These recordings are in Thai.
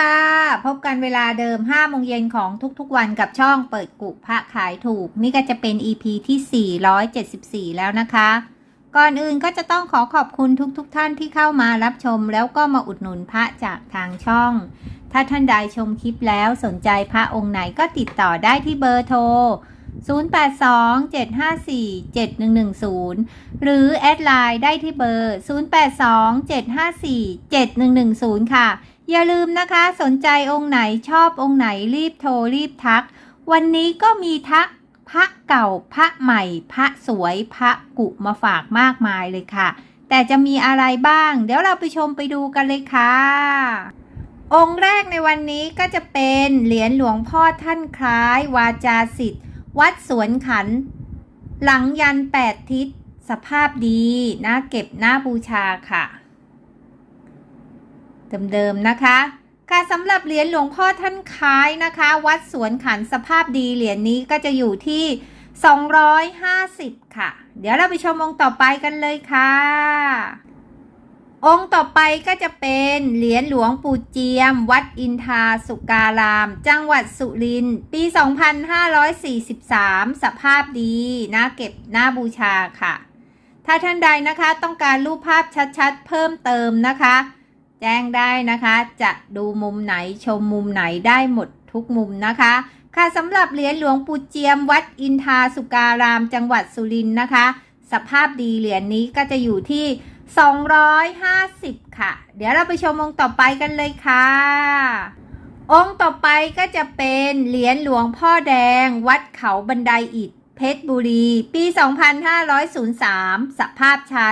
ค่ะ พบกันเวลาเดิม5โมงเย็นของทุกๆวันกับช่องเปิดกุพระขายถูก นี่ก็จะเป็น EP ที่ 474 แล้วนะคะ ก่อนอื่นก็จะต้องขอขอบคุณทุกๆทท่านที่เข้ามารับชมแล้วก็มาอุดหนุนพระจากทางช่อง ถ้าท่านใดชมคลิปแล้วสนใจพระองค์ไหนก็ติดต่อได้ที่เบอร์โทร 0827547110 หรือแอดไลน์ได้ที่เบอร์ 0827547110 ค่ะ อย่าลืมนะคะสนใจองค์ไหนชอบองค์ไหนรีบโทรรีบทัก วันนี้ก็มีทักพระเก่าพระใหม่ พระสวยพระกุมาฝากมากมายเลยค่ะ แต่จะมีอะไรบ้าง เดี๋ยวเราไปชมไปดูกันเลยค่ะ องค์แรกในวันนี้ก็จะเป็นเหรียญหลวงพ่อท่านคล้าย วาจาสิทธิ์ วัดสวนขัน หลังยันแปดทิศสภาพดีน่าเก็บน่าบูชาค่ะ เดิมๆนะคะ ค่ะสำหรับเหรียญหลวงพ่อท่านคล้ายนะคะ วัดสวนขันสภาพดีเหรียญนี้ก็จะอยู่ที่ 250 ค่ะ เดี๋ยวเราไปชมองค์ต่อไปกันเลยค่ะ องค์ต่อไปก็จะเป็นเหรียญหลวงปู่เจียม วัดอินทาสุการาม จังหวัดสุรินทร์ปี 2543 สภาพดีน่าเก็บน่าบูชาค่ะ ถ้าท่านใดนะคะต้องการรูปภาพชัดๆ เพิ่มเติมนะคะ แจ้งได้นะคะ จะดูมุมไหนชมมุมไหนได้หมดทุกมุมนะคะ ค่ะสำหรับเหรียญหลวงปู่เจียมวัดอินทาสุการามจังหวัดสุรินทร์นะคะ สภาพดีเหรียญนี้ก็จะอยู่ที่ 250 ค่ะ เดี๋ยวเราไปชมองค์ต่อไปกันเลยค่ะองค์ต่อไปก็จะเป็นเหรียญหลวงพ่อแดง วัดเขาบันไดอิฐเพชรบุรี ปี 2503 สภาพใช้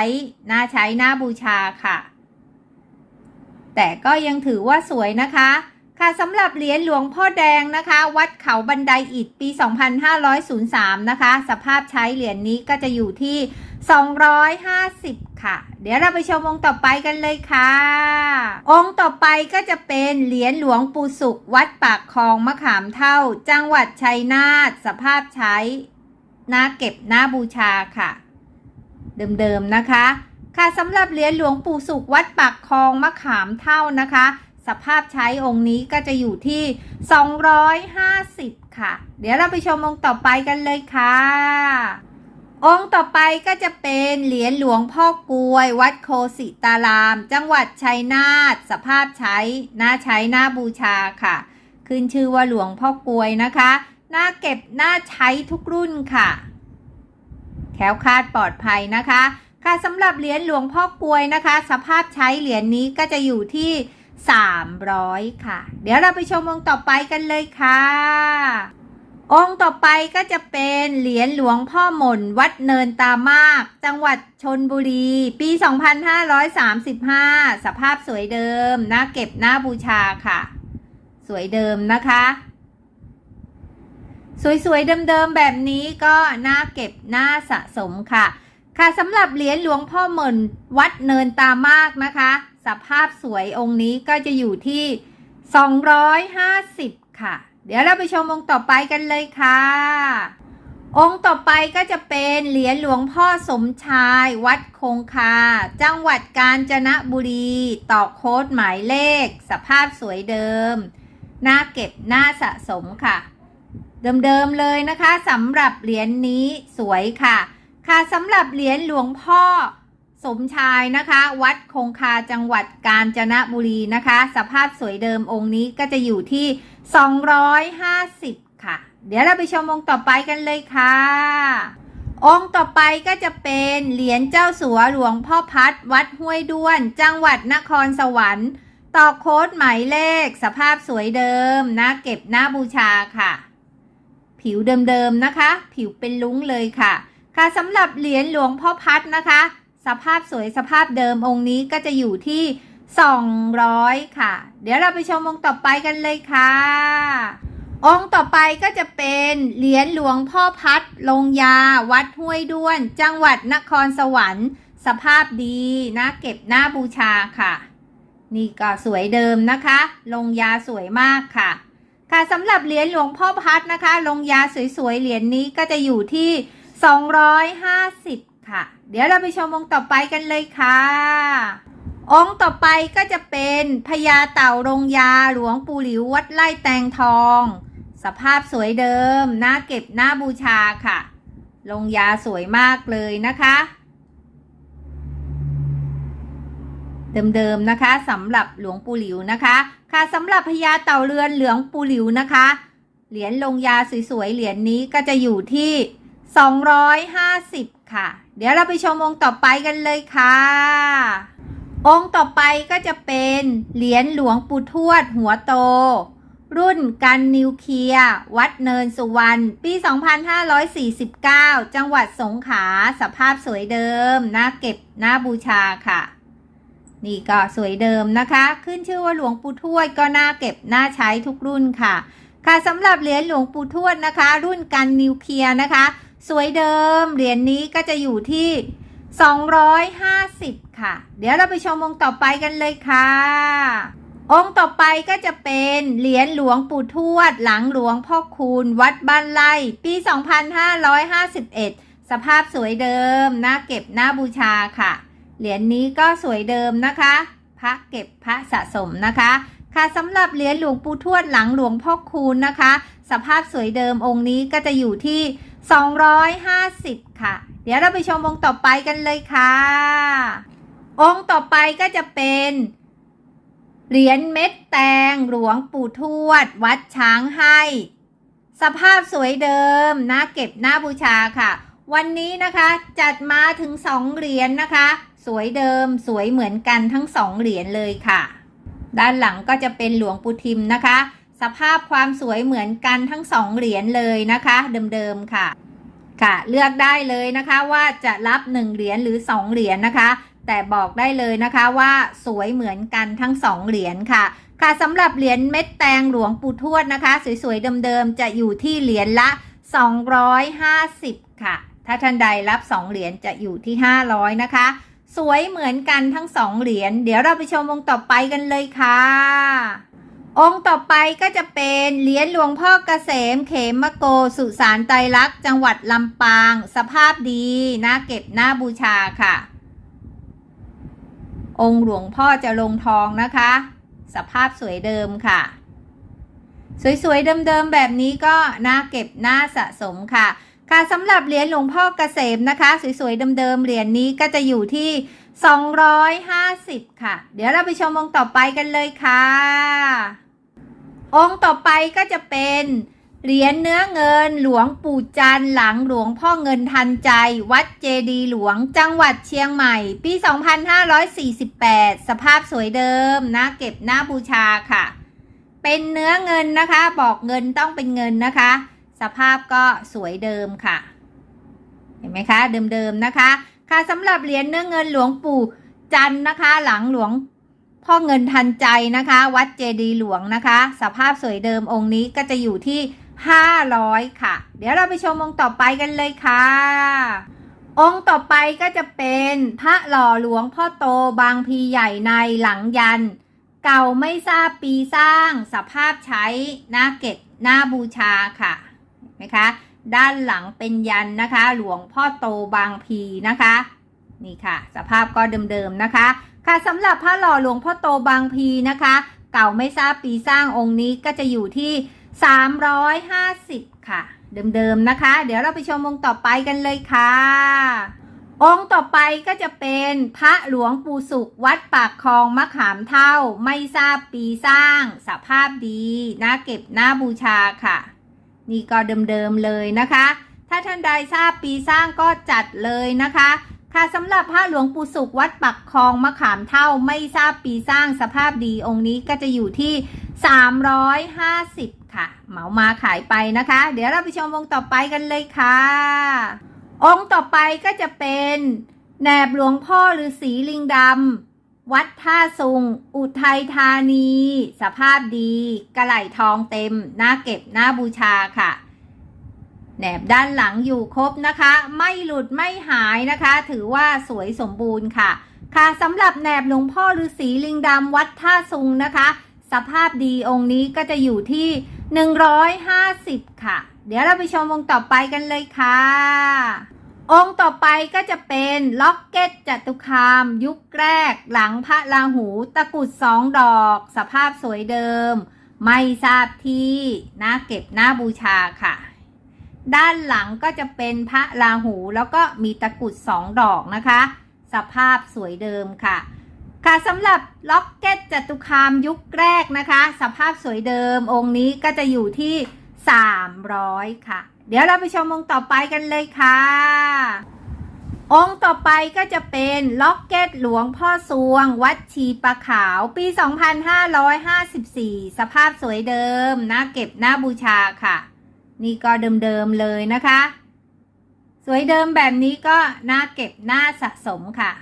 น่าใช้ น่าบูชาค่ะ แต่ก็ยังถือว่าสวยนะคะ ค่ะสำหรับเหรียญหลวงพ่อแดงนะคะ วัดเขาบันไดอิฐปี 2503 นะคะ สภาพใช้เหรียญนี้ก็จะอยู่ที่ 250 ค่ะ เดี๋ยวเราไปชมองค์ต่อไปกันเลยค่ะ องค์ต่อไปก็จะเป็นเหรียญหลวงปู่สุข วัดปากคลองมะขามเท่า จังหวัดชัยนาทสภาพใช้น่าเก็บน่าบูชาค่ะ เดิมๆนะคะ ค่ะสำหรับเหรียญหลวงปู่สุขวัดปากคลองมะขามเท่านะคะ สภาพใช้องค์นี้ก็จะอยู่ที่ 250 ค่ะ เดี๋ยวเราไปชมองค์ต่อไปกันเลยค่ะ องค์ต่อไปก็จะเป็นเหรียญหลวงพ่อกลวย วัดโคสิตาราม จังหวัดชัยนาทสภาพใช้น่าใช้น่าบูชาค่ะ ขึ้นชื่อว่าหลวงพ่อกลวยนะคะน่าเก็บน่าใช้ทุกรุ่นค่ะแคล้วคาดปลอดภัยนะคะ ค่ะสำหรับเหรียญหลวงพ่อกลวยนะคะ สภาพใช้เหรียญนี้ก็จะอยู่ที่ 300 ค่ะ เดี๋ยวเราไปชมองค์ต่อไปกันเลยค่ะ องค์ต่อไปก็จะเป็นเหรียญหลวงพ่อหม่นวัดเนินตามาก จังหวัดชนบุรี ปี 2535 สภาพสวยเดิมน่าเก็บน่าบูชาค่ะ สวยเดิมนะคะสวยๆ เดิมๆ แบบนี้ก็น่าเก็บน่าสะสมค่ะ ค่ะสำหรับเหรียญหลวงพ่อหม่นวัดเนินตามากนะคะ สภาพสวยองค์นี้ก็จะอยู่ที่ 250 ค่ะ เดี๋ยวเราไปชมองค์ต่อไปกันเลยค่ะ องค์ต่อไปก็จะเป็นเหรียญหลวงพ่อสมชาย วัดคงคา จังหวัดกาญจนบุรีต่อโค้ดหมายเลข สภาพสวยเดิมน่าเก็บน่าสะสมค่ะ เดิมๆเลยนะคะสำหรับเหรียญนี้สวยค่ะ ค่ะสำหรับเหรียญหลวงพ่อสมชายนะคะ วัดคงคาจังหวัดกาญจนบุรีนะคะ สภาพสวยเดิมองค์นี้ก็จะอยู่ที่ 250 ค่ะ เดี๋ยวเราไปชมองค์ต่อไปกันเลยค่ะ องค์ต่อไปก็จะเป็นเหรียญเจ้าสัวหลวงพ่อพัด วัดห้วยด้วน จังหวัดนครสวรรค์ต่อโค้ดหมายเลข สภาพสวยเดิมนะเก็บหน้าบูชาค่ะ ผิวเดิมๆนะคะ ผิวเป็นลุ้งเลยค่ะ ค่ะสำหรับเหรียญหลวงพ่อพัดนะคะ สภาพสวยสภาพเดิมองค์นี้ก็จะอยู่ที่ 200 ค่ะ เดี๋ยวเราไปชมองค์ต่อไปกันเลยค่ะ องค์ต่อไปก็จะเป็นเหรียญหลวงพ่อพัดลงยา วัดห้วยด้วน จังหวัดนครสวรรค์ สภาพดีนะเก็บหน้าบูชาค่ะ นี่ก็สวยเดิมนะคะ ลงยาสวยมากค่ะ ค่ะสำหรับเหรียญหลวงพ่อพัดนะคะ ลงยาสวยๆเหรียญนี้ก็จะอยู่ที่ 250 ค่ะ เดี๋ยวเราไปชมองค์ต่อไปกันเลยค่ะ องค์ต่อไปก็จะเป็นพญาเต่าโรงยาหลวงปู่หลิววัดไร่แตงทอง สภาพสวยเดิมน่าเก็บน่าบูชาค่ะลงยาสวยมากเลยนะคะ เดิมๆนะคะสำหรับหลวงปู่หลิวนะคะ ค่ะสำหรับพญาเต่าเรือนเหลืองปู่หลิวนะคะ เหรียญลงยาสวยๆเหรียญนี้ก็จะอยู่ที่ 250 ค่ะ เดี๋ยวเราไปชมองค์ต่อไปกันเลยค่ะ องค์ต่อไปก็จะเป็นเหรียญหลวงปู่ทวดหัวโต รุ่นกันนิวเคลียร์วัดเนินสุวรรณปี 2549 จังหวัดสงขลาสภาพสวยเดิมน่าเก็บน่าบูชาค่ะ นี่ก็สวยเดิมนะคะ ขึ้นชื่อว่าหลวงปู่ทวดก็น่าเก็บน่าใช้ทุกรุ่นค่ะ ค่ะสำหรับเหรียญหลวงปู่ทวดนะคะ รุ่นกันนิวเคลียร์นะคะ สวยเดิม เหรียญนี้ก็จะอยู่ที่ 250 ค่ะ เดี๋ยวเราไปชมองค์ต่อไปกันเลยค่ะ องค์ต่อไปก็จะเป็นเหรียญหลวงปู่ทวด หลังหลวงพ่อคูณ วัดบ้านไร่ปี 2551 สภาพสวยเดิมน่าเก็บน่าบูชาค่ะ เหรียญนี้ก็สวยเดิมนะคะ พระเก็บพระสะสมนะคะค่ะสำหรับเหรียญหลวงปู่ทวดหลังหลวงพ่อคูณนะคะ สภาพสวยเดิมองค์นี้ก็จะอยู่ที่ 250 ค่ะ เดี๋ยวเราไปชมองค์ต่อไปกันเลยค่ะ องค์ต่อไปก็จะเป็นเหรียญเม็ดแตงหลวงปู่ทวด วัดช้างให้ สภาพสวยเดิมน่าเก็บหน่าบูชาค่ะ วันนี้นะคะจัดมาถึง2เหรียญนะคะ สวยเดิมสวยเหมือนกันทั้ง2เหรียญเลยค่ะ ด้านหลังก็จะเป็นหลวงปู่ทิมนะคะ สภาพความสวยเหมือนกันทั้ง2เหรียญเลยนะคะ เดิมๆค่ะ ค่ะ เลือกได้เลยนะคะว่าจะรับ1เหรียญหรือ2เหรียญนะคะ แต่บอกได้เลยนะคะว่าสวยเหมือนกันทั้ง2เหรียญค่ะ ค่ะสำหรับเหรียญเม็ดแตงหลวงปู่ทวดนะคะ สวยๆเดิมๆจะอยู่ที่เหรียญละ 250 ค่ะ ถ้าท่านใดรับ2เหรียญจะอยู่ที่ 500 นะคะ สวยเหมือนกันทั้ง2เหรียญเดี๋ยวเราไปชมองต่อไปกันเลยค่ะ องค์ต่อไปก็จะเป็นเหรียญหลวงพ่อเกษมเขมโกสุสานไตรลักษณ์จังหวัดลำปาง สภาพดีน่าเก็บน่าบูชาค่ะ องค์หลวงพ่อจะลงทองนะคะ สภาพสวยเดิมค่ะ สวยๆเดิมๆแบบนี้ก็น่าเก็บน่าสะสมค่ะ ค่ะสำหรับเหรียญหลวงพ่อเกษมนะคะ สวยๆเดิมๆเหรียญนี้ก็จะอยู่ที่250 ค่ะ เดี๋ยวเราไปชมองค์ต่อไปกันเลยค่ะ องค์ต่อไปก็จะเป็นเหรียญเนื้อเงินหลวงปู่จันหลังหลวงพ่อเงินทันใจ วัดเจดีหลวงจังหวัดเชียงใหม่ ปี 2548 สภาพสวยเดิมนะเก็บหน้าบูชาค่ะ เป็นเนื้อเงินนะคะ บอกเงินต้องเป็นเงินนะคะ สภาพก็สวยเดิมค่ะ เห็นไหมคะ เดิมๆนะคะ ค่ะสำหรับเหรียญเนื้อเงินหลวงปู่จันนะคะ หลังหลวง พ่อเงินทันใจนะคะ วัดเจดีหลวงนะคะ สภาพสวยเดิมองค์นี้ก็จะอยู่ที่ 500 ค่ะ เดี๋ยวเราไปชมองค์ต่อไปกันเลยค่ะ องค์ต่อไปก็จะเป็นพระหล่อหลวงพ่อโตบางพีใหญ่ในหลังยัน เก่าไม่ทราบปีสร้างสภาพใช้หน้าเก็บหน้าบูชาค่ะนไหมคะด้านหลังเป็นยันนะคะ หลวงพ่อโตบางพีนะคะ นี่ค่ะ สภาพก็เดิมๆนะคะ ค่ะสำหรับพระหล่อหลวงพ่อโตบางพีนะคะ เก่าไม่ทราบปีสร้างองค์นี้ก็จะอยู่ที่ 350 ค่ะ เดิมๆนะคะ เดี๋ยวเราไปชมองค์ต่อไปกันเลยค่ะ องค์ต่อไปก็จะเป็นพระหลวงปู่สุขวัดปากคลองมะขามเท่า ไม่ทราบปีสร้าง สภาพดีน่าเก็บน่าบูชาค่ะ นี่ก็เดิมๆเลยนะคะ ถ้าท่านใดทราบปีสร้างก็จัดเลยนะคะ ค่ะสำหรับพระหลวงปู่สุขวัดปักคลองมะขามเท่าไม่ทราบปีสร้างสภาพดีองค์นี้ก็จะอยู่ที่ 350 ค่ะ เหมามาขายไปนะคะ เดี๋ยวเราไปชมองต่อไปกันเลยค่ะ องค์ต่อไปก็จะเป็นแหนบหลวงพ่อฤาษีลิงดำวัดท่าซุง อุทัยธานี สภาพดี กระไหลทองเต็มน่าเก็บน่าบูชาค่ะ แหนบด้านหลังอยู่ครบนะคะ ไม่หลุดไม่หายนะคะ ถือว่าสวยสมบูรณ์ค่ะ ค่ะสำหรับแหนบหลวงพ่อฤาษีลิงดำวัดท่าซุงนะคะ สภาพดีองค์นี้ก็จะอยู่ที่ 150 ค่ะ เดี๋ยวเราไปชมองค์ต่อไปกันเลยค่ะ องค์ต่อไปก็จะเป็นล็อกเก็ตจัตุคาม ยุคแรก หลังพระราหูตะกุดสองดอก สภาพสวยเดิม ไม่ทราบที่น่าเก็บน้าบูชาค่ะ ด้านหลังก็จะเป็นพระราหูแล้วก็มีตะกรุดสองดอกนะคะ สภาพสวยเดิมค่ะ ค่ะสำหรับล็อกเก็ตจตุคามยุคแรกนะคะ สภาพสวยเดิมองค์นี้ก็จะอยู่ที่ 300 ค่ะ เดี๋ยวเราไปชมองค์ต่อไปกันเลยค่ะ องค์ต่อไปก็จะเป็นล็อกเก็ตหลวงพ่อสวง วัดชีปะขาวปี 2554 สภาพสวยเดิมน่าเก็บน้าบูชาค่ะ นี่ก็เดิมๆเลยนะคะ สวยเดิมแบบนี้ก็น่าเก็บน้าสะสมค่ะ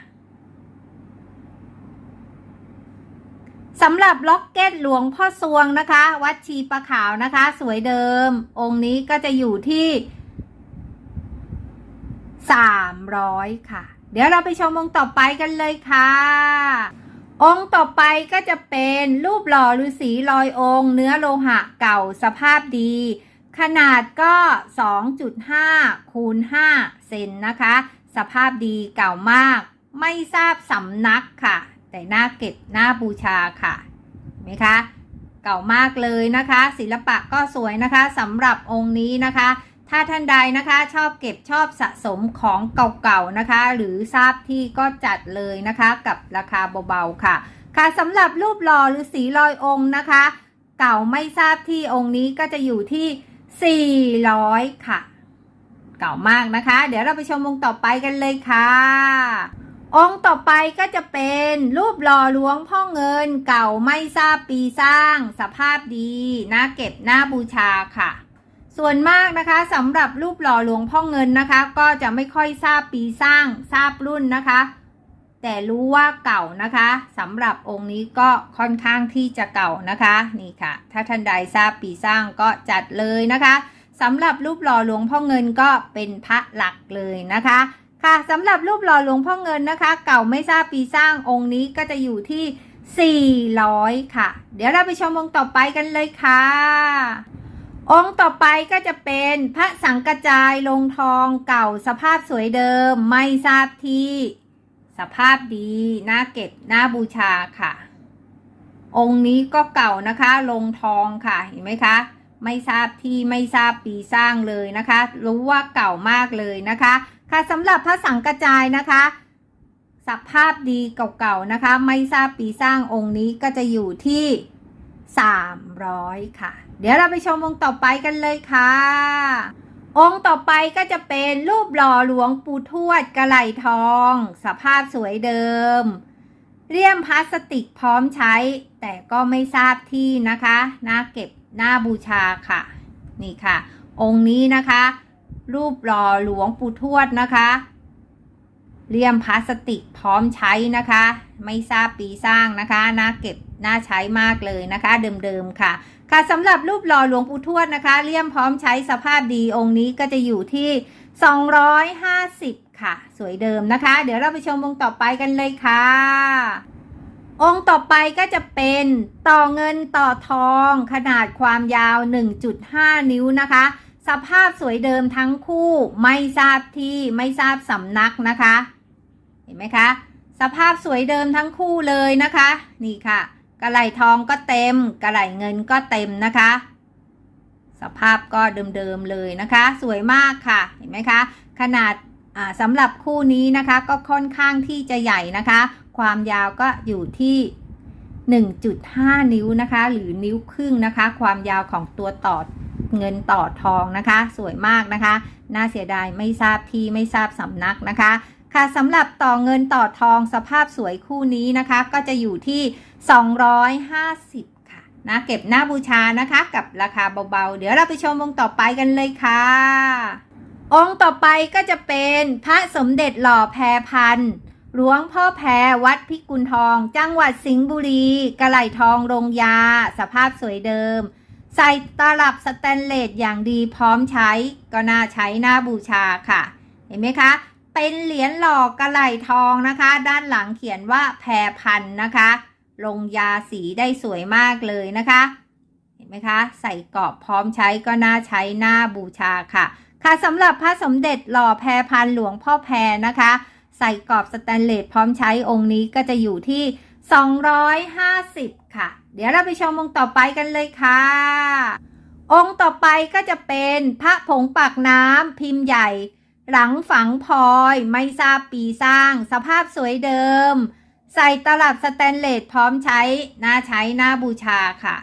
สำหรับล็อกเก็ตหลวงพ่อสวงนะคะ วัดชีประขาวนะคะ สวยเดิม องค์นี้ก็จะอยู่ที่300ค่ะ เดี๋ยวเราไปชมองค์ต่อไปกันเลยค่ะ องค์ต่อไปก็จะเป็นรูปหล่อฤาษีลอยองค์ เนื้อโลหะเก่าสภาพดี ขนาดก็ 2.5 คูณ 5 เซนนะคะ สภาพดีเก่ามาก ไม่ทราบสำนักค่ะ แต่หน้าเก็บหน้าบูชาค่ะเห็นไหมคะ เก่ามากเลยนะคะ ศิลปะก็สวยนะคะสำหรับองค์นี้นะคะ ถ้าท่านใดนะคะชอบเก็บชอบสะสมของเก่าๆนะคะ หรือทราบที่ก็จัดเลยนะคะ กับราคาเบาๆค่ะ ค่ะสำหรับรูปหล่อหรือสีลอยองค์นะคะ เก่าไม่ทราบที่องค์นี้ก็จะอยู่ที่ 400 ค่ะ เก่ามากนะคะ เดี๋ยวเราไปชมองค์ต่อไปกันเลยค่ะ องค์ต่อไปก็จะเป็นรูปหล่อหลวงพ่อเงินเก่าไม่ทราบปีสร้าง สภาพดีน่าเก็บน้าบูชาค่ะ ส่วนมากนะคะสำหรับรูปหล่อหลวงพ่อเงินนะคะ ก็จะไม่ค่อยทราบปีสร้าง ทราบรุ่นนะคะ แต่รู้ว่าเก่านะคะสำหรับองค์นี้ก็ค่อนข้างที่จะเก่านะคะนี่ค่ะ ถ้าท่านใดทราบปีสร้างก็จัดเลยนะคะสำหรับรูปหล่อหลวงพ่อเงินก็เป็นพระหลักเลยนะคะ ค่ะสำหรับรูปหล่อหลวงพ่อเงินนะคะ เก่าไม่ทราบปีสร้างองค์นี้ก็จะอยู่ที่ 400 ค่ะ เดี๋ยวเราไปชมองค์ต่อไปกันเลยค่ะ องค์ต่อไปก็จะเป็นพระสังกจายลงทองเก่าสภาพสวยเดิมไม่ทราบที่ สภาพดีน่าเก็บน่าบูชาค่ะ องค์นี้ก็เก่านะคะ ลงทองค่ะ เห็นไหมคะ ไม่ทราบที่ไม่ทราบปีสร้างเลยนะคะ รู้ว่าเก่ามากเลยนะคะ ค่ะสำหรับพระสังกจายนะคะสภาพดีเก่าๆนะคะ ไม่ทราบปีสร้างองค์นี้ก็จะอยู่ที่ 300 ค่ะ เดี๋ยวเราไปชมองค์ต่อไปกันเลยค่ะ องค์ต่อไปก็จะเป็นรูปหล่อหลวงปู่ทวดกระไหลทอง สภาพสวยเดิม เลี่ยมพลาสติกพร้อมใช้ แต่ก็ไม่ทราบที่นะคะน่าเก็บหน้าบูชาค่ะ นี่ค่ะ องค์นี้นะคะ รูปหล่อหลวงปู่ทวดนะคะเลี่ยมพลาสติกพร้อมใช้นะคะ ไม่ทราบปีสร้างนะคะน่าเก็บ น่าใช้มากเลยนะคะ เดิมๆค่ะ ค่ะสำหรับรูปหล่อหลวงปู่ทวดนะคะเลี่ยมพร้อมใช้สภาพดีองค์นี้ก็จะอยู่ที่ 250 ค่ะ สวยเดิมนะคะ เดี๋ยวเราไปชมองค์ต่อไปกันเลยค่ะ องค์ต่อไปก็จะเป็นต่อเงินต่อทอง ขนาดความยาว 1.5 นิ้วนะคะสภาพสวยเดิมทั้งคู่ไม่ทราบที่ไม่ทราบสำนักนะคะ เห็นไหมคะ สภาพสวยเดิมทั้งคู่เลยนะคะ นี่ค่ะ กระไหลทองก็เต็ม กระไหลเงินก็เต็มนะคะ สภาพก็เดิมๆเลยนะคะ สวยมากค่ะ เห็นไหมคะ ขนาดาสำหรับคู่นี้นะคะก็ค่อนข้างที่จะใหญ่นะคะ ความยาวก็อยู่ที่ 1.5 นิ้วนะคะ หรือนิ้วครึ่งนะคะ ความยาวของตัวต่อเงินต่อทองนะคะ สวยมากนะคะ น่าเสียดายไม่ทราบที่ไม่ทราบสำนักนะคะ ค่ะสำหรับต่อเงินต่อทองสภาพสวยคู่นี้นะคะ ก็จะอยู่ที่ 250 ค่ะนะเก็บหน้าบูชานะคะกับราคาเบาๆ เดี๋ยวเราไปชมองต่อไปกันเลยค่ะ องค์ต่อไปก็จะเป็นพระสมเด็จหล่อแพรพันหลวงพ่อแพรวัดพิกุลทอง จังหวัดสิงห์บุรีกระไหลทองโรงยา สภาพสวยเดิม ใส่ตลับสแตนเลสอย่างดีพร้อมใช้ ก็น่าใช้หน้าบูชาค่ะ เห็นไหมคะ เป็นเหรียญหลอกกระไหลทองนะคะ ด้านหลังเขียนว่าแพรพันนะคะ ลงยาสีได้สวยมากเลยนะคะ เห็นไหมคะ ใส่กรอบพร้อมใช้ก็น่าใช้หน้าบูชาค่ะค่ะ ค่ะสำหรับพระสมเด็จหล่อแพรพันหลวงพ่อแพรนะคะ ใส่กรอบสแตนเลสพร้อมใช้องค์นี้ก็จะอยู่ที่ 250 ค่ะ เดี๋ยวเราไปชมองค์ต่อไปกันเลยค่ะองค์ต่อไปก็จะเป็นพระผงปากน้ำพิมพ์ใหญ่ หลังฝังพลอยไม่ทราบปีสร้าง สภาพสวยเดิม ใส่ตลับสแตนเลสพร้อมใช้น่าใช้น่าบูชาค่ะ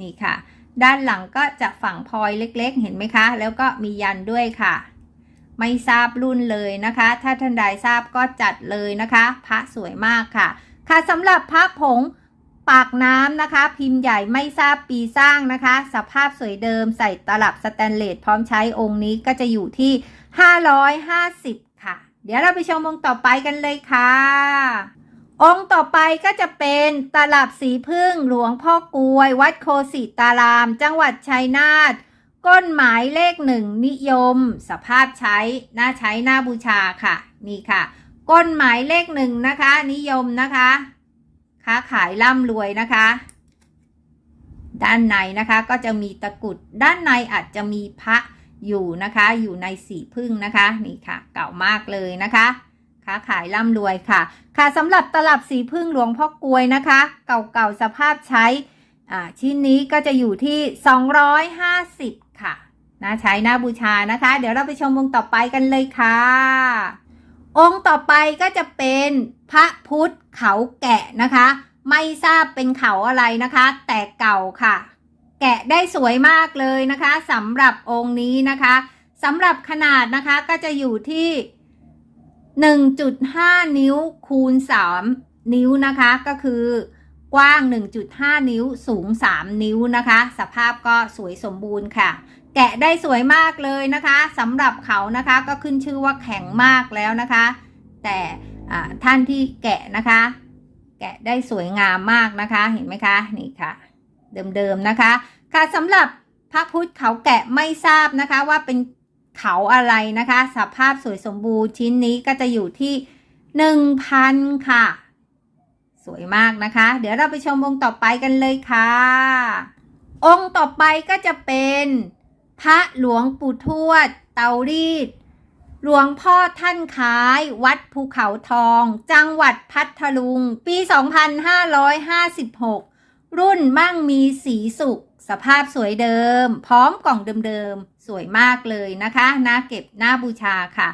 นี่ค่ะ ด้านหลังก็จะฝังพลอยเล็กๆ เห็นไหมคะ แล้วก็มียันด้วยค่ะ ไม่ทราบรุ่นเลยนะคะ ถ้าท่านใดทราบก็จัดเลยนะคะ พระสวยมากค่ะ ค่ะสำหรับพระผงปากน้ำนะคะ พิมพ์ใหญ่ไม่ทราบปีสร้างนะคะ สภาพสวยเดิม ใส่ตลับสแตนเลสพร้อมใช้องค์นี้ก็จะอยู่ที่ 550 ค่ะ เดี๋ยวเราไปชมองค์ต่อไปกันเลยค่ะ องค์ต่อไปก็จะเป็นตลับสีพึ่งหลวงพ่อกลวย วัดโคสิตาราม จังหวัดชัยนาทก้นหมายเลขหนึ่งนิยม สภาพใช้น่าใช้น่าบูชาค่ะ นี่ค่ะ ก้นหมายเลขหนึ่งนะคะ นิยมนะคะ ค้าขายร่ำรวยนะคะ ด้านในนะคะก็จะมีตะกุดด้านในอาจจะมีพระ อยู่นะคะ อยู่ในสีพึ่งนะคะ นี่ค่ะ เก่ามากเลยนะคะค้าขายร่ำรวยค่ะ ค่ะสำหรับตลับสีพึ่งหลวงพ่อกลวยนะคะ เก่าๆสภาพใช้อ่าชิ้นนี้ก็จะอยู่ที่ 250 ค่ะน่าใช้น่าบูชานะคะ เดี๋ยวเราไปชมองค์ต่อไปกันเลยค่ะ องค์ต่อไปก็จะเป็นพระพุทธเขาแกะนะคะ ไม่ทราบเป็นเขาอะไรนะคะ แต่เก่าค่ะ แกะได้สวยมากเลยนะคะสำหรับองค์นี้นะคะสำหรับขนาดนะคะก็จะอยู่ที่ 1.5 นิ้วคูณ 3 นิ้วนะคะก็คือกว้าง 1.5 นิ้วสูง 3 นิ้วนะคะ สภาพก็สวยสมบูรณ์ค่ะ แกะได้สวยมากเลยนะคะสำหรับเขานะคะก็ขึ้นชื่อว่าแข็งมากแล้วนะคะ แต่ท่านที่แกะนะคะ แกะได้สวยงามมากนะคะเห็นไหมคะนี่ค่ะ เดิมๆนะคะ ค่ะสำหรับพระพุทธเขาแกะไม่ทราบนะคะว่าเป็นเขาอะไรนะคะ สภาพสวยสมบูรณ์ชิ้นนี้ก็จะอยู่ที่หนึ่งพันค่ะ สวยมากนะคะ เดี๋ยวเราไปชมองค์ต่อไปกันเลยค่ะ องค์ต่อไปก็จะเป็นพระหลวงปู่ทวด เตารีด หลวงพ่อท่านคล้าย วัดภูเขาทอง จังหวัดพัทลุง ปี 2556 รุ่นมั่งมีสีสุข สภาพสวยเดิม พร้อมกล่องเดิมๆ สวยมากเลยนะคะน่าเก็บน่าบูชาค่ะ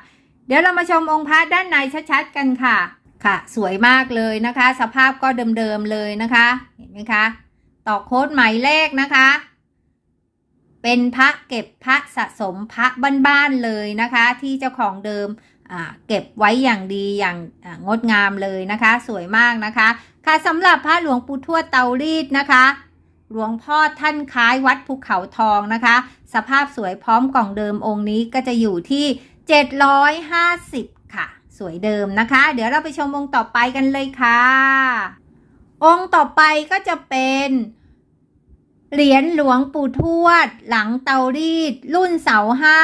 เดี๋ยวเรามาชมองค์พระด้านในชัดๆกันค่ะ ค่ะ สวยมากเลยนะคะ สภาพก็เดิมๆเลยนะคะ เห็นไหมคะต่อโค้ดหมายเลขนะคะ เป็นพระเก็บพระสะสมพระบ้านๆเลยนะคะ ที่เจ้าของเดิม เก็บไว้อย่างดีอย่างงดงามเลยนะคะ สวยมากนะคะ ค่ะสำหรับพระหลวงปู่ทวดเตารีดนะคะ หลวงพ่อท่านคล้ายวัดภูเขาทองนะคะ สภาพสวยพร้อมกล่องเดิมองค์นี้ก็จะอยู่ที่ 750 ค่ะ สวยเดิมนะคะ เดี๋ยวเราไปชมองค์ต่อไปกันเลยค่ะ องค์ต่อไปก็จะเป็นเหรียญหลวงปู่ทวด หลังเตารีด รุ่นเสาห้า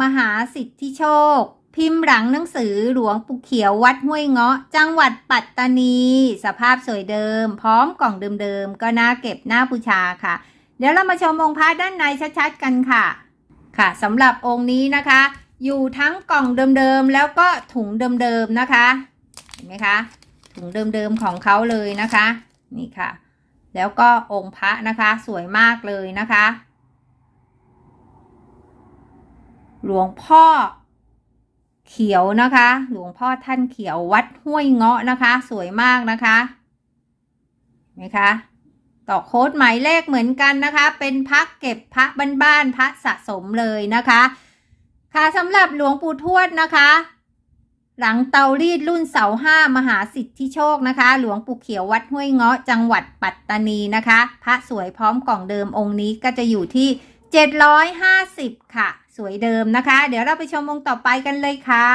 มหาสิทธิโชค พิมพ์หลังหนังสือหลวงปู่เขียววัดห้วยเงาะ จังหวัดปัตตานี สภาพสวยเดิม พร้อมกล่องเดิมๆ ก็น่าเก็บน่าบูชาค่ะ เดี๋ยวเรามาชมองค์พระด้านในชัดๆกันค่ะ ค่ะสำหรับองค์นี้นะคะ อยู่ทั้งกล่องเดิมๆ แล้วก็ถุงเดิมๆนะคะ เห็นไหมคะ ถุงเดิมๆของเขาเลยนะคะ นี่ค่ะ แล้วก็องค์พระนะคะสวยมากเลยนะคะ หลวงพ่อ ขียวนะคะ หลวงพ่อท่านเขียววัดห้วยเงาะนะคะ สวยมากนะคะเห็นไหมคะต่อโค้ดหมายเลขเหมือนกันนะคะ เป็นพระเก็บพระบ้านๆพระสะสมเลยนะคะ ค่ะสำหรับหลวงปู่ทวดนะคะ หลังเตารีดรุ่นเสาห้ามหาสิทธิโชคนะคะ หลวงปู่เขียววัดห้วยเงาะจังหวัดปัตตานีนะคะ พระสวยพร้อมกล่องเดิมองค์นี้ก็จะอยู่ที่ 750 ค่ะ สวยเดิมนะคะ เดี๋ยวเราไปชมองค์ต่อไปกันเลยค่ะ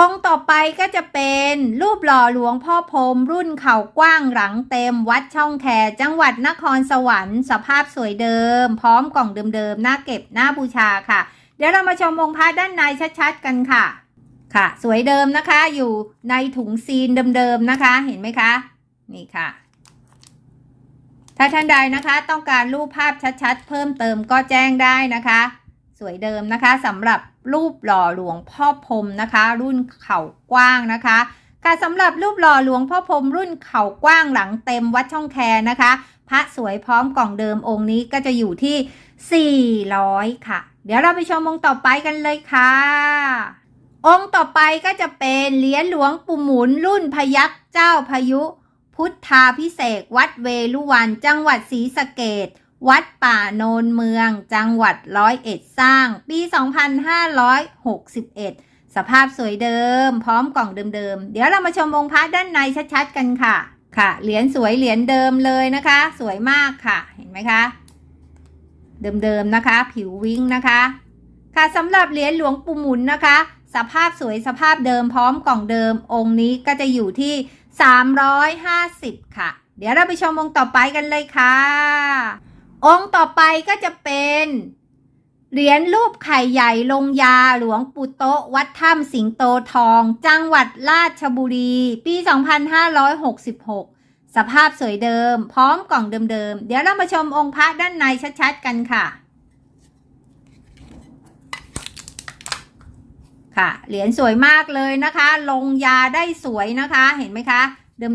องค์ต่อไปก็จะเป็นรูปหล่อหลวงพ่อพรมรุ่นเข่ากว้างหลังเต็มวัดช่องแคจังหวัดนครสวรรค์ สภาพสวยเดิม พร้อมกล่องเดิมๆหน่าเก็บหน่าบูชาค่ะ เดี๋ยวเรามาชมองค์พระด้านในชัดๆกันค่ะ ค่ะ สวยเดิมนะคะ อยู่ในถุงซีนเดิมๆนะคะ เห็นไหมคะ นี่ค่ะ ถ้าท่านใดนะคะต้องการรูปภาพชัดๆ เพิ่มเติมก็แจ้งได้นะคะ สวยเดิมนะคะสำหรับรูปหล่อหลวงพ่อพรมนะคะ รุ่นเข่ากว้างนะคะค่ะสำหรับรูปหล่อหลวงพ่อพรมรุ่นเข่ากว้างหลังเต็มวัดช่องแคนะคะ พระสวยพร้อมกล่องเดิมองค์นี้ก็จะอยู่ที่ 400 ค่ะ เดี๋ยวเราไปชมองค์ต่อไปกันเลยค่ะ องค์ต่อไปก็จะเป็นเหรียญหลวงปู่หมุนรุ่นพยักเจ้าพายุ พุทธาพิเศษวัดเวลุวัน จังหวัดศรีสะเกดวัดป่าโนนเมือง จังหวัดร้อยเอ็ดสร้าง ปี 2561 สภาพสวยเดิม พร้อมกล่องเดิมๆ เดี๋ยวเรามาชมองค์พระด้านในชัดๆกันค่ะ ค่ะ เหรียญสวยเหรียญเดิมเลยนะคะ สวยมากค่ะ เห็นไหมคะ เดิมๆนะคะ ผิววิ้งนะคะ ค่ะสำหรับเหรียญหลวงปู่หมุนนะคะ สภาพสวยสภาพเดิมพร้อมกล่องเดิม องค์นี้ก็จะอยู่ที่ 350 ค่ะ เดี๋ยวเราไปชมองค์ต่อไปกันเลยค่ะ องค์ต่อไปก็จะเป็น เหรียญรูปไข่ใหญ่ลงยาหลวงปู่โตวัดถ้ำสิงโตทอง จังหวัดราชบุรี ปี 2566 สภาพสวยเดิม พร้อมกล่องเดิมๆเดี๋ยวเรามาชมองค์พระด้านในชัดๆกันค่ะ ค่ะ เหรียญสวยมากเลยนะคะ ลงยาได้สวยนะคะ เห็นไหมคะ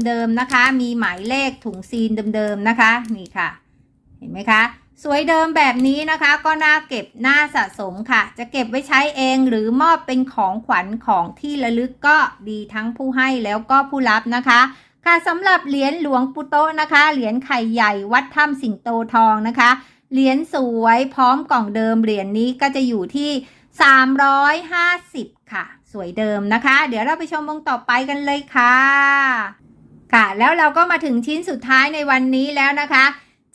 เดิมๆนะคะ มีหมายเลขถุงซีนเดิมๆนะคะ นี่ค่ะ เห็นไหมคะ สวยเดิมแบบนี้นะคะ ก็น่าเก็บน่าสะสมค่ะ จะเก็บไว้ใช้เองหรือมอบเป็นของขวัญของที่ระลึกก็ดีทั้งผู้ให้แล้วก็ผู้รับนะคะค่ะสำหรับเหรียญหลวงปู่โตนะคะ เหรียญไข่ใหญ่วัดถ้ำสิงโตทองนะคะ เหรียญสวยพร้อมกล่องเดิมเหรียญนี้ก็จะอยู่ที่ 350 ค่ะ สวยเดิมนะคะ เดี๋ยวเราไปชมองต่อไปกันเลยค่ะ ค่ะ แล้วเราก็มาถึงชิ้นสุดท้ายในวันนี้แล้วนะคะ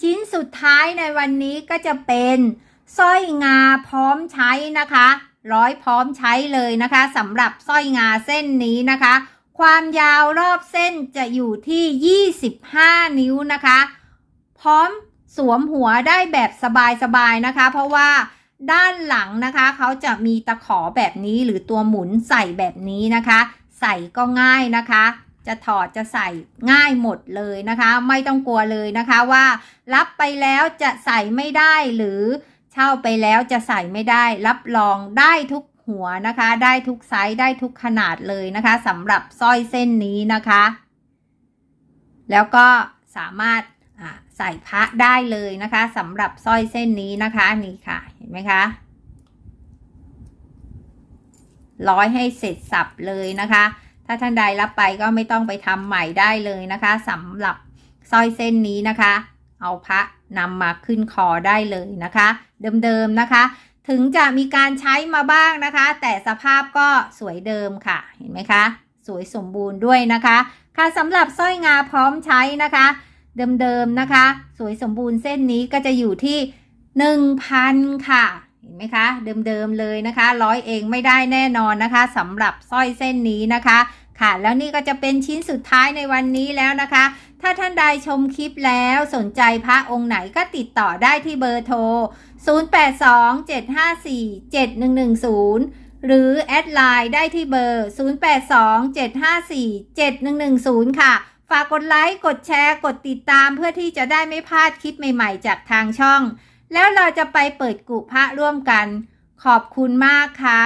ชิ้นสุดท้ายในวันนี้ก็จะเป็นสร้อยงาพร้อมใช้นะคะ ร้อยพร้อมใช้เลยนะคะสำหรับสร้อยงาเส้นนี้นะคะ ความยาวรอบเส้นจะอยู่ที่ 25 นิ้วนะคะ พร้อมสวมหัวได้แบบสบายๆนะคะ เพราะว่า ด้านหลังนะคะเขาจะมีตะขอแบบนี้หรือตัวหมุนใส่แบบนี้นะคะ ใส่ก็ง่ายนะคะ จะถอดจะใส่ง่ายหมดเลยนะคะ ไม่ต้องกลัวเลยนะคะว่า รับไปแล้วจะใส่ไม่ได้หรือเช่าไปแล้วจะใส่ไม่ได้ รับรองได้ทุกหัวนะคะ ได้ทุกไซส์ได้ทุกขนาดเลยนะคะสำหรับสร้อยเส้นนี้นะคะ แล้วก็สามารถใส่พระได้เลยนะคะสำหรับสร้อยเส้นนี้นะคะนี่ค่ะ ห็นไหมคะร้อยให้เสร็จสับเลยนะคะ ถ้าท่านใดรับไปก็ไม่ต้องไปทำใหม่ได้เลยนะคะสำหรับสร้อยเส้นนี้นะคะ เอาพระนำมาขึ้นคอได้เลยนะคะ เดิมๆนะคะ ถึงจะมีการใช้มาบ้างนะคะ แต่สภาพก็สวยเดิมค่ะ เห็นไหมคะ สวยสมบูรณ์ด้วยนะคะ ค่ะสำหรับสร้อยงาพร้อมใช้นะคะ เดิมๆนะคะ สวยสมบูรณ์เส้นนี้ก็จะอยู่ที่ 1,000 ค่ะ เห็นไหมคะ เดิมๆเลยนะคะ ร้อยเองไม่ได้แน่นอนนะคะสำหรับสร้อยเส้นนี้นะคะ ค่ะ แล้วนี่ก็จะเป็นชิ้นสุดท้ายในวันนี้แล้วนะคะ ถ้าท่านใดชมคลิปแล้วสนใจพระองค์ไหนก็ติดต่อได้ที่เบอร์โทร 0827547110 หรือแอดไลน์ได้ที่เบอร์ 0827547110 ค่ะฝากกดไลค์ กดแชร์ กดติดตามเพื่อที่จะได้ไม่พลาดคลิปใหม่ ๆ จากทางช่อง แล้วเราจะไปเปิดกุพระร่วมกัน ขอบคุณมากค่ะ